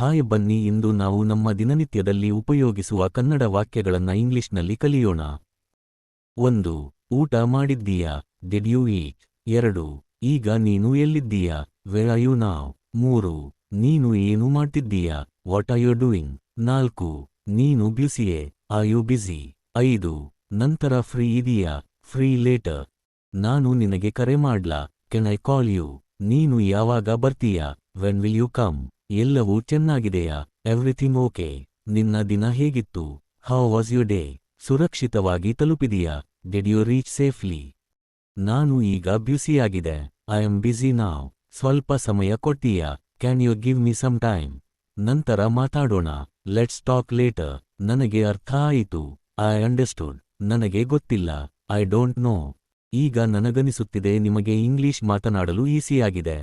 Hi ಬನ್ನಿ, ಇಂದು ನಾವು ನಮ್ಮ ದಿನನಿತ್ಯದಲ್ಲಿ ಉಪಯೋಗಿಸುವ ಕನ್ನಡ ವಾಕ್ಯಗಳನ್ನ ಇಂಗ್ಲಿಷ್ನಲ್ಲಿ ಕಲಿಯೋಣ. ಒಂದು, ಊಟ ಮಾಡಿದ್ದೀಯಾ? ಡಿಡ್ ಯು ಈಟ್ ಎರಡು, ಈಗ ನೀನು ಎಲ್ಲಿದ್ದೀಯಾ? ವೆರ್ ಯು ನಾವ್ ಮೂರು, ನೀನು ಏನು ಮಾಡ್ತಿದ್ದೀಯಾ? ವಾಟ್ ಆರ್ ಯು ಡೂಯಿಂಗ್ ನಾಲ್ಕು, ನೀನು ಬ್ಯುಸಿಯೇ? ಆರ್ ಯು ಬ್ಯುಸಿ ಐದು, ನಂತರ ಫ್ರೀ ಇದೀಯಾ? ಫ್ರೀ ಲೇಟರ್ ನಾನು ನಿನಗೆ ಕರೆ ಮಾಡ್ಲಾ? ಕೆನ್ ಐ ಕಾಲ್ ಯು ನೀನು ಯಾವಾಗ ಬರ್ತೀಯಾ? ವೆನ್ ವಿಲ್ ಯು ಕಮ್ ಎಲ್ಲವೂ ಚೆನ್ನಾಗಿದೆಯಾ? ಎವ್ರಿಥಿಂಗ್ ಓಕೆ ನಿನ್ನ ದಿನ ಹೇಗಿತ್ತು? ಹೌ ವಾಸ್ ಯು ಡೇ ಸುರಕ್ಷಿತವಾಗಿ ತಲುಪಿದೀಯಾ? ಡಿಡ್ ಯು ರೀಚ್ ಸೇಫ್ಲಿ ನಾನು ಈಗ ಬ್ಯುಸಿಯಾಗಿದೆ. ಐ ಆಮ್ ಬ್ಯುಸಿ ನಾವ್ ಸ್ವಲ್ಪ ಸಮಯ ಕೊಡ್ತೀಯಾ? Can you give me some time ನಂತರ ಮಾತಾಡೋಣ. ಲೆಟ್ಸ್ ಟಾಕ್ ಲೇಟರ್ ನನಗೆ ಅರ್ಥ ಆಯಿತು. ಐ ಅಂಡರ್ಸ್ಟುಡ್ ನನಗೆ ಗೊತ್ತಿಲ್ಲ. ಐ ಡೋಂಟ್ ನೋ ಈಗ ನನಗನಿಸುತ್ತಿದೆ ನಿಮಗೆ ಇಂಗ್ಲಿಷ್ ಮಾತನಾಡಲು ಈಸಿಯಾಗಿದೆ